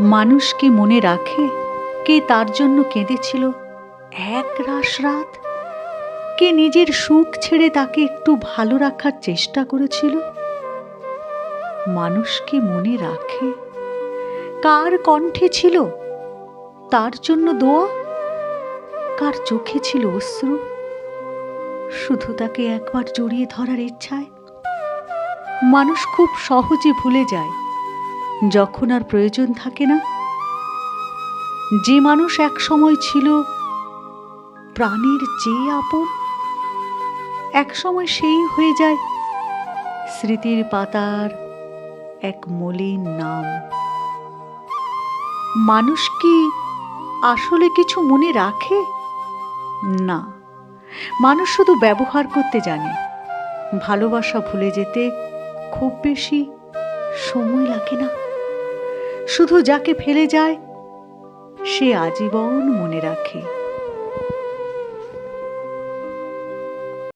মানুষ কি মনে রাখে কে তার জন্য কেঁদেছিল? এক রাস রাত? কে নিজের সুখ ছেড়ে তাকে একটু ভালো রাখার চেষ্টা করেছিল? মানুষ কি মনে রাখে কার কণ্ঠে ছিল? তার জন্য দোয়া? কার চোখে ছিল অশ্রু? শুধু তাকে একবার জড়িয়ে ধরার ইচ্ছায়? মানুষ খুব সহজে ভুলে যায়। যখন আর প্রয়োজন থাকে না। যে মানুষ এক সময় ছিল প্রাণীর যে আপন এক সময় সেই হয়ে যায় স্মৃতির পাতার এক মলিন নাম। মানুষ কি আসলে কিছু মনে রাখে? না। মানুষ শুধু ব্যবহার করতে জানে। ভালোবাসা ভুলে যেতে খুব বেশি সময় লাগে না। শুধু যাকে ফেলে যায় সে আজীবন মনে রাখে।